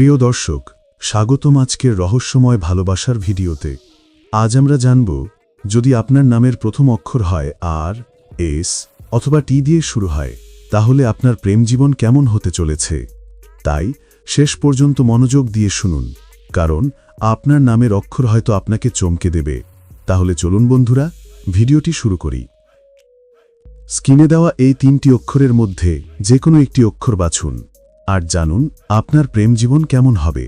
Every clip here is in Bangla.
প্রিয় দর্শক, স্বাগতম আজকের রহস্যময় ভালোবাসার ভিডিওতে। আজ আমরা জানব, যদি আপনার নামের প্রথম অক্ষর হয় আর, এস, অথবা টি দিয়ে শুরু হয়, তাহলে আপনার প্রেম জীবন কেমন হতে চলেছে? তাই, শেষ পর্যন্ত মনোযোগ দিয়ে শুনুন, কারণ আপনার নামের অক্ষর হয়তো আপনাকে চমকে দেবে। তাহলে চলুন বন্ধুরা, ভিডিওটি শুরু করি। স্ক্রিনে দেওয়া এই তিনটি অক্ষরের মধ্যে যে কোনো একটি অক্ষর বাছুন। আর জানুন, আপনার প্রেম জীবন কেমন হবে।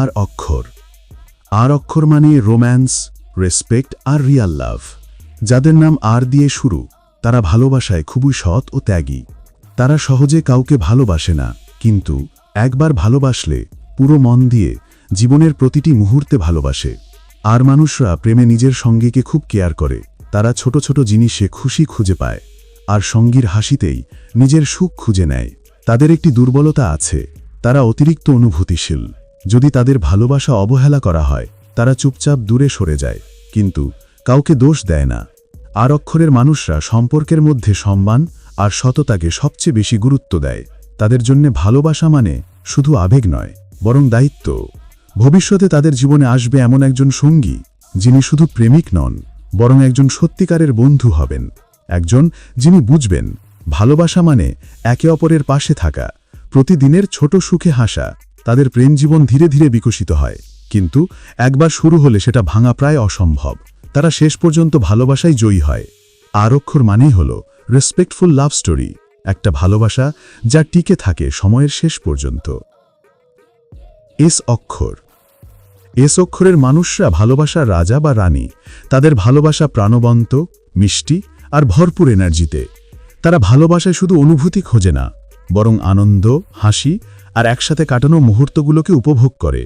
আর অক্ষর। আর অক্ষর মানে রোম্যান্স রেসপেক্ট আর রিয়াল লাভ যাদের নাম আর দিয়ে শুরু, তারা ভালোবাসায় খুবই সৎ ও ত্যাগী। তারা সহজে কাউকে ভালোবাসে না, কিন্তু একবার ভালোবাসলে পুরো মন দিয়ে জীবনের প্রতিটি মুহূর্তে ভালোবাসে। আর মানুষরা প্রেমে নিজের সঙ্গীকে খুব কেয়ার করে। তারা ছোট ছোট জিনিসে খুশি খুঁজে পায়। আর সঙ্গীর হাসিতেই নিজের সুখ খুঁজে নেয়। তাদের একটি দুর্বলতা আছে। তারা অতিরিক্ত অনুভূতিশীল। যদি তাদের ভালোবাসা অবহেলা করা হয়, তারা চুপচাপ দূরে সরে যায়। কিন্তু কাউকে দোষ দেয় না। আর অক্ষরের মানুষরা সম্পর্কের মধ্যে সম্মান আর সততাকে সবচেয়ে বেশি গুরুত্ব দেয়। তাদের জন্য ভালোবাসা মানে শুধু আবেগ নয়, বরং দায়িত্ব। ভবিষ্যতে তাদের জীবনে আসবে এমন একজন সঙ্গী, যিনি শুধু প্রেমিক নন, বরং একজন সত্যিকারের বন্ধু হবেন। একজন যিনি বুঝবেন, ভালোবাসা মানে একে অপরের পাশে থাকা, প্রতিদিনের ছোট সুখে হাসা, তাদের প্রেম জীবন ধীরে ধীরে বিকশিত হয়। কিন্তু একবার শুরু হলে সেটা ভাঙা প্রায় অসম্ভব। তারা শেষ পর্যন্ত ভালোবাসায় জয়ী হয়। আর অক্ষর মানেই হল রেসপেক্টফুল লাভ স্টোরি একটা ভালোবাসা যা টিকে থাকে সময়ের শেষ পর্যন্ত। এস অক্ষর। এস অক্ষরের মানুষরা ভালোবাসার রাজা বা রানী। তাদের ভালোবাসা প্রাণবন্ত, মিষ্টি আর ভরপুর এনার্জিতে। তারা ভালোবাসায় শুধু অনুভূতি খোঁজে না, বরং আনন্দ, হাসি আর একসাথে কাটানো মুহূর্তগুলোকে উপভোগ করে।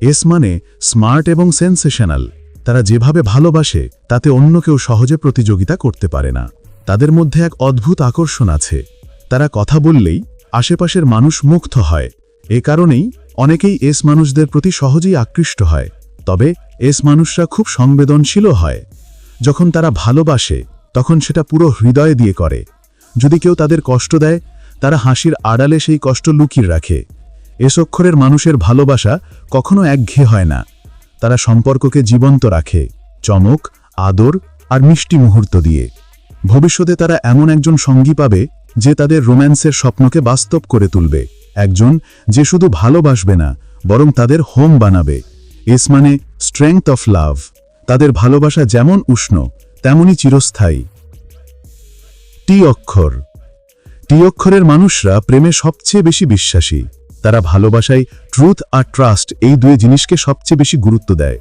এস মানে স্মার্ট এবং সেন্সেশনাল। তারা যেভাবে ভালোবাসে, তাতে অন্য কেউ সহজে প্রতিযোগিতা করতে পারে না। তাদের মধ্যে এক অদ্ভুত আকর্ষণ আছে। তারা কথা বললেই আশেপাশের মানুষ মুগ্ধ হয়। এ কারণেই অনেকেই এস মানুষদের প্রতি সহজেই আকৃষ্ট হয়, তবে এস মানুষরা খুব সংবেদনশীলও হয়। যখন তারা ভালোবাসে, তখন সেটা পুরো হৃদয়ে দিয়ে করে। যদি কেউ তাদের কষ্ট দেয়, তারা হাসির আড়ালে সেই কষ্ট লুকিয়ে রাখে। এস অক্ষরের মানুষের ভালোবাসা কখনো একঘেয়ে হয় না। তারা সম্পর্ককে জীবন্ত রাখে, চমক, আদর আর মিষ্টি মুহূর্ত দিয়ে। ভবিষ্যতে তারা এমন একজন সঙ্গী পাবে, যে তাদের রোম্যান্সের স্বপ্নকে বাস্তব করে তুলবে। একজন যে শুধু ভালোবাসবে না, বরং তাদের হোম বানাবে। এস মানে স্ট্রেংথ অফ লাভ তাদের ভালোবাসা যেমন উষ্ণ, তেমনই চিরস্থায়ী। টি অক্ষর। টি অক্ষরের মানুষরা প্রেমে সবচেয়ে বেশি বিশ্বাসী। তারা ভালোবাসায় ট্রুথ আর ট্রাস্ট এই দুই জিনিসকে সবচেয়ে বেশি গুরুত্ব দেয়।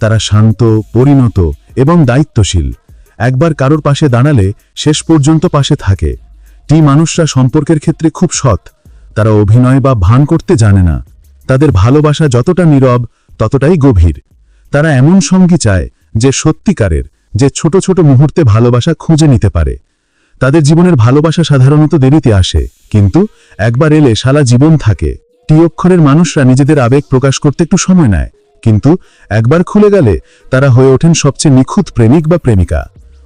তারা শান্ত, পরিণত এবং দায়িত্বশীল। একবার কারোর পাশে দাঁড়ালে শেষ পর্যন্ত পাশে থাকে। টি মানুষরা সম্পর্কের ক্ষেত্রে খুব সৎ। তারা অভিনয় বা ভান করতে জানে না। তাদের ভালোবাসা যতটা নীরব, ততটাই গভীর। তারা এমন সঙ্গী চায় যে সত্যিকারের, যে ছোট ছোট মুহূর্তে ভালোবাসা খুঁজে নিতে পারে। তাদের জীবনের ভালোবাসা সাধারণত দেরিতে আসে, কিন্তু একবার এলে সারা জীবন থাকে। টি অক্ষরের মানুষরা নিজেদের আবেগ প্রকাশ করতে একটু সময় নেয়, কিন্তু একবার খুলে গেলে তারা হয়ে ওঠেন সবচেয়ে নিখুঁত প্রেমিক বা প্রেমিকা।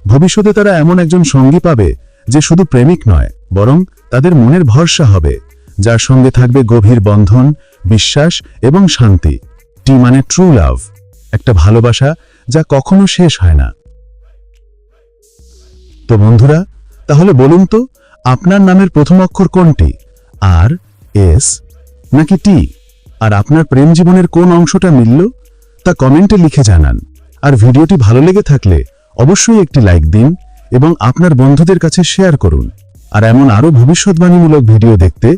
ভবিষ্যতে তারা এমন একজন সঙ্গী পাবে যে শুধু প্রেমিক নয়, বরং তাদের মনের ভরসা হবে। যার সঙ্গে থাকবে গভীর বন্ধন, বিশ্বাস এবং শান্তি। টি মানে ট্রু লাভ একটা ভালোবাসা যা কখনো শেষ হয় না। তো বন্ধুরা, তাহলে বলুন তো, আপনার নামের প্রথম অক্ষর কোনটি? আর এস নাকি টি আর আপনার প্রেম জীবনের কোন অংশটা মিলল? তা কমেন্টে লিখে জানান। আর ভিডিওটি ভালো লেগে থাকলে অবশ্যই একটি লাইক দিন এবং আপনার বন্ধুদের কাছে শেয়ার করুন। আর এমন আরও ভবিষ্যৎবাণীমূলক ভিডিও দেখতে